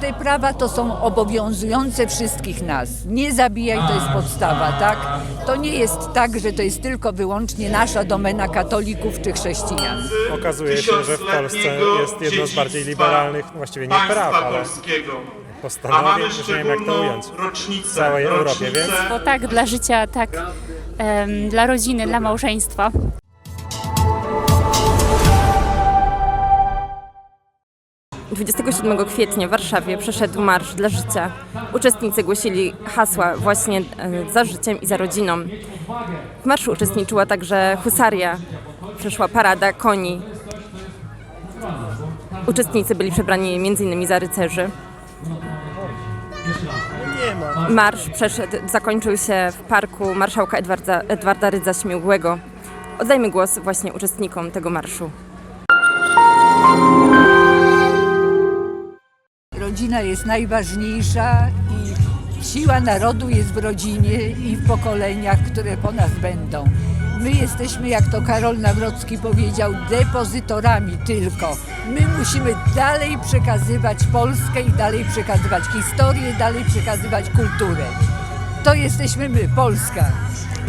Te prawa to są obowiązujące wszystkich nas. Nie zabijaj to jest podstawa, tak? To nie jest tak, że to jest tylko wyłącznie nasza domena katolików czy chrześcijan. Okazuje się, że w Polsce jest jedno z bardziej liberalnych, właściwie nie praw, ale postanowień, nie wiem jak to ująć, w całej Europie, więc Bo tak, dla życia, tak em, dla rodziny, dla małżeństwa. 27 kwietnia w Warszawie przeszedł Marsz dla Życia. Uczestnicy głosili hasła właśnie e, za życiem i za rodziną. W marszu uczestniczyła także husaria, przeszła parada koni. Uczestnicy byli przebrani m.in. za rycerzy. Marsz przeszedł, zakończył się w parku marszałka Edwarda, Edwarda Rydza Śmiłgłego. Oddajmy głos właśnie uczestnikom tego marszu. Rodzina jest najważniejsza i siła narodu jest w rodzinie i w pokoleniach, które po nas będą. My jesteśmy, jak to Karol Nawrocki powiedział, depozytorami tylko. My musimy dalej przekazywać Polskę i dalej przekazywać historię, dalej przekazywać kulturę. To jesteśmy my, Polska.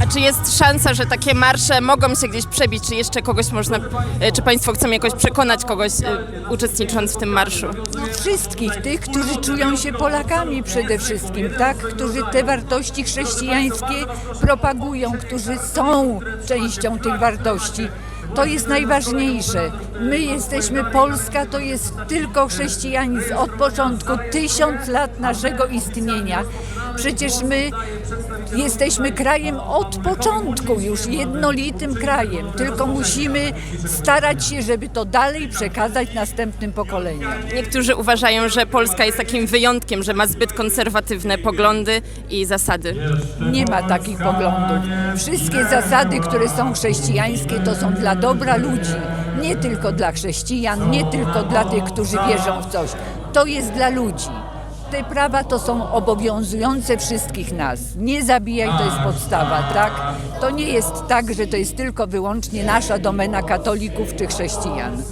A czy jest szansa, że takie marsze mogą się gdzieś przebić? Czy jeszcze kogoś można, e, czy Państwo chcą jakoś przekonać kogoś e, uczestnicząc w tym marszu? wszystkich tych, którzy czują się Polakami przede wszystkim, tak? Którzy te wartości chrześcijańskie propagują, którzy są częścią tych wartości. To jest najważniejsze. My jesteśmy Polska, to jest tylko chrześcijanizm od początku, tysiąc lat naszego istnienia. Przecież my jesteśmy krajem od początku, już jednolitym krajem. Tylko musimy starać się, żeby to dalej przekazać następnym pokoleniom. Niektórzy uważają, że Polska jest takim wyjątkiem, że ma zbyt konserwatywne poglądy i zasady. Nie ma takich poglądów. Wszystkie zasady, które są chrześcijańskie, to są dla dobra ludzi. Nie tylko dla chrześcijan, nie tylko dla tych, którzy wierzą w coś. To jest dla ludzi. Te prawa to są obowiązujące wszystkich nas. Nie zabijaj to jest podstawa, tak? To nie jest tak, że to jest tylko wyłącznie nasza domena katolików czy chrześcijan.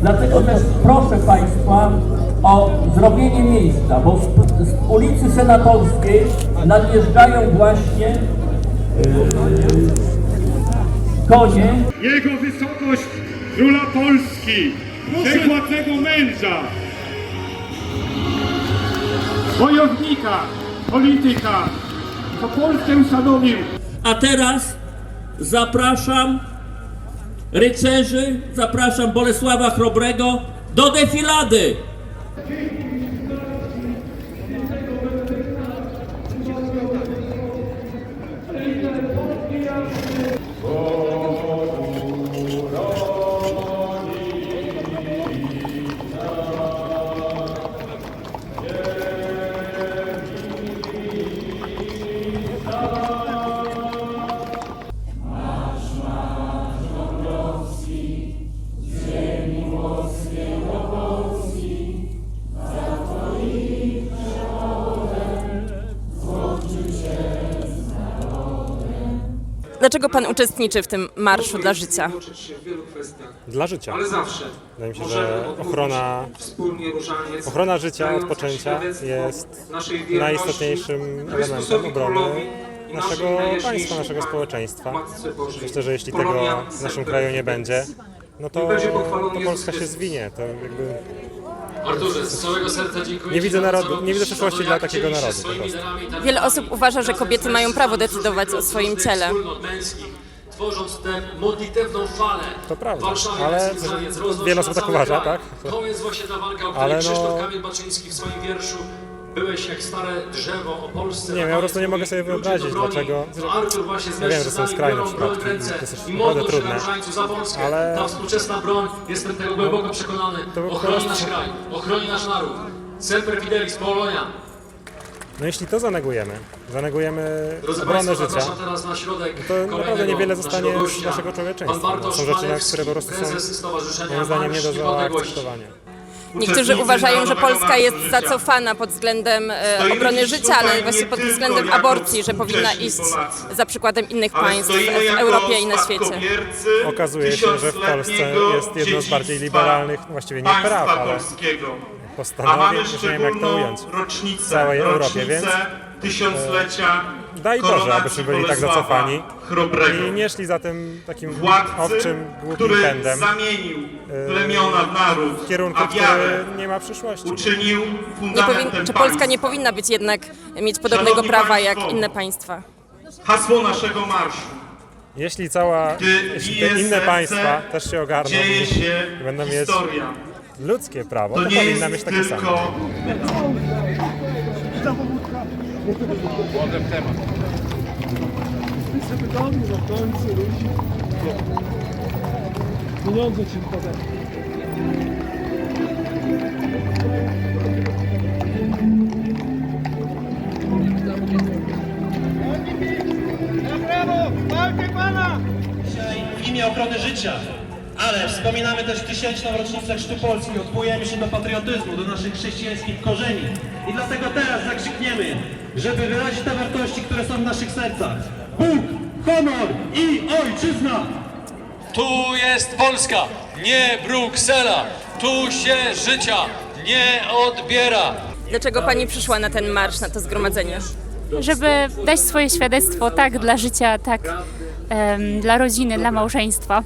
Dlatego też proszę Państwa o zrobienie miejsca, bo z, z ulicy Senatorskiej nadjeżdżają właśnie yy, konie. Jego wysokość króla Polski, przekładnego męża, wojownika, polityka, co Polskę ustanowił. A teraz zapraszam rycerzy, zapraszam Bolesława Chrobrego do defilady. Dlaczego Pan uczestniczy w tym marszu dla życia? dla życia. Ale zawsze. Wydaje mi się, że ochrona, ochrona życia od dając poczęcia świadectwo jest najistotniejszym elementem obrony naszego państwa, naszego społeczeństwa. Myślę, że jeśli tego w naszym kraju nie będzie, no to, to Polska się zwinie. To jakby Arturze, z całego serca dziękuję Nie widzę narodu- nie widzę przyszłości dla takiego narodu po prostu. Wiele osób uważa, że kobiety mają prawo decydować o swoim ciele. Tworząc tę modlitewną falę. To prawda, Warszawie ale wiele osób tak cały uważa, kraj. tak? To jest właśnie ta walka, o której Ale no- Krzysztof Kamil Baczyński w swoim wierszu Byłeś jak stare drzewo o Polsce. Nie wiem, ja po prostu nie mogę sobie wyobrazić, dlaczego- Artur właśnie Ja wiem, że są skrajne przypadki to jest naprawdę trudne. Ale- Ta współczesna broń, jestem tego głęboko przekonany, ochroni nasz kraj, ochroni nasz naród. Semper Fidelis, Polonia. No jeśli to zanegujemy, zanegujemy Drodzy obronę życia, zapraszam teraz na środek to naprawdę niewiele zostanie naszego z naszego człowieczeństwa. Są rzeczy, na które po prostu są moim zdaniem nie do zaakceptowania. Niektórzy uważają, że Polska jest zacofana pod względem e, Stoimy obrony życia, ale właśnie nie pod względem aborcji, że powinna iść Polacy, za przykładem innych państw w Europie i na świecie. Okazuje się, że w Polsce jest jedno z bardziej liberalnych, właściwie nie praw, ale postanowień, nie wiem jak to ująć. w całej Europie, więc tysiąclecia daj Boże, abyśmy byli tak zacofani Chrobrego. i nie szli za tym takim Władcy, owczym, głupim który pędem zamienił plemiona w naród, w kierunku, a wiarę który nie ma przyszłości. uczynił Nie fundamentem powin- czy Polska państwa. nie powinna być jednak mieć podobnego Szanowni prawa jak państwo, inne państwa? Hasło naszego marszu. Jeśli cała, Gdy jeśli bije te inne serce, państwa też się ogarną Dzieje się i będą mieć historia. ludzkie prawo, to, To nie powinna jest mieć takie same. tylko w imię ochrony życia. Ale wspominamy też tysięczną rocznicę Chrztu Polski, odwołujemy się do patriotyzmu, do naszych chrześcijańskich korzeni. I dlatego teraz zakrzykniemy, żeby wyrazić te wartości, które są w naszych sercach. Bóg, honor i ojczyzna! Tu jest Polska, nie Bruksela. Tu się życia nie odbiera. Dlaczego pani przyszła na ten marsz, na to zgromadzenie? Żeby dać swoje świadectwo tak dla życia, tak em, dla rodziny, dla małżeństwa.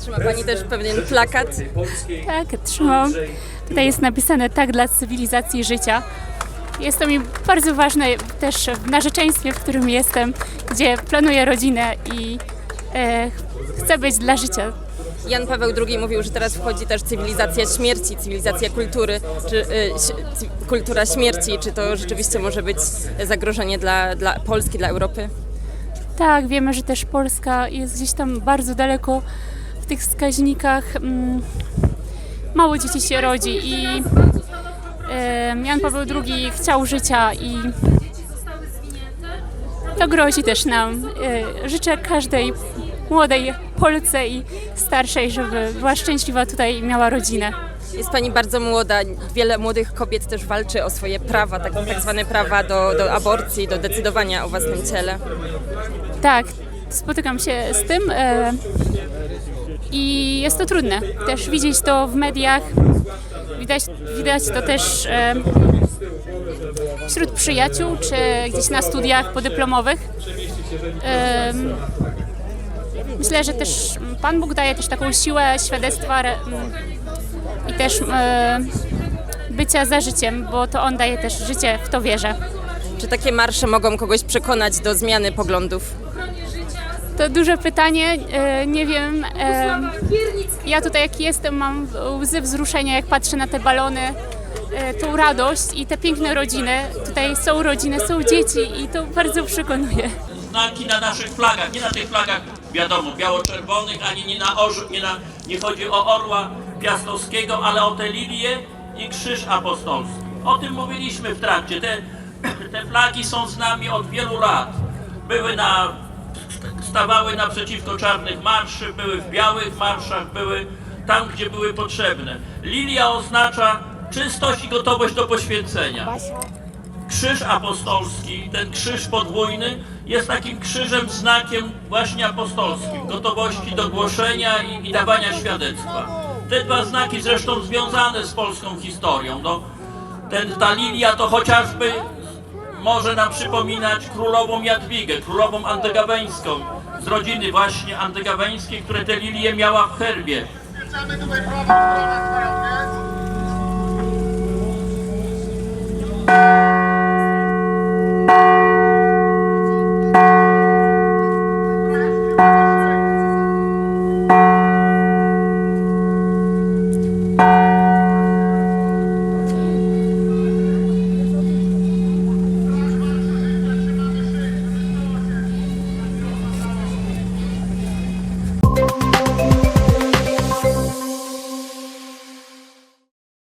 Trzyma pani też pewien plakat. Tak, trzymam. Tutaj jest napisane tak dla cywilizacji życia. Jest to mi bardzo ważne też w narzeczeństwie, w którym jestem, gdzie planuję rodzinę i e, chcę być dla życia. Jan Paweł II mówił, że teraz wchodzi też cywilizacja śmierci, cywilizacja kultury, czy y, kultura śmierci. Czy to rzeczywiście może być zagrożenie dla, dla Polski, dla Europy? Tak, wiemy, że też Polska jest gdzieś tam bardzo daleko w tych wskaźnikach. Mm, mało dzieci się rodzi i Jan Paweł II chciał życia i to grozi też nam. E, Życzę każdej młodej Polce i starszej, żeby była szczęśliwa tutaj i miała rodzinę. Jest pani bardzo młoda. Wiele młodych kobiet też walczy o swoje prawa, tak, tak zwane prawa do, do aborcji, do decydowania o własnym ciele. Tak, spotykam się z tym e, i jest to trudne. Też widzieć to w mediach, widać, widać to też e, wśród przyjaciół czy gdzieś na studiach podyplomowych. E, myślę, że też Pan Bóg daje też taką siłę świadectwa i też e, bycia za życiem, bo to On daje też życie, w to wierzę. Czy takie marsze mogą kogoś przekonać do zmiany poglądów? To duże pytanie, e, nie wiem. e, Ja tutaj jak jestem mam łzy wzruszenia, jak patrzę na te balony, e, tą radość i te piękne rodziny. Tutaj są rodziny, są dzieci i to bardzo przekonuje. znaki na naszych flagach, nie na tych flagach, wiadomo, biało-czerwonych, ani nie na orzu, nie, na, nie chodzi o orła piastowskiego, ale o te lilie i krzyż apostolski. O tym mówiliśmy w trakcie. Te, te flagi są z nami od wielu lat. Były na, stawały naprzeciwko czarnych marszy, były w białych marszach, były tam, gdzie były potrzebne. Lilia oznacza czystość i gotowość do poświęcenia. Krzyż apostolski, ten krzyż podwójny, jest takim krzyżem, znakiem właśnie apostolskim, gotowości do głoszenia i, i dawania świadectwa. Te dwa znaki zresztą związane z polską historią. No, ten, ta lilia to chociażby może nam przypominać królową Jadwigę, królową antygaweńską, z rodziny właśnie antygaweńskiej, które te lilie miała w herbie. Chcemy tutaj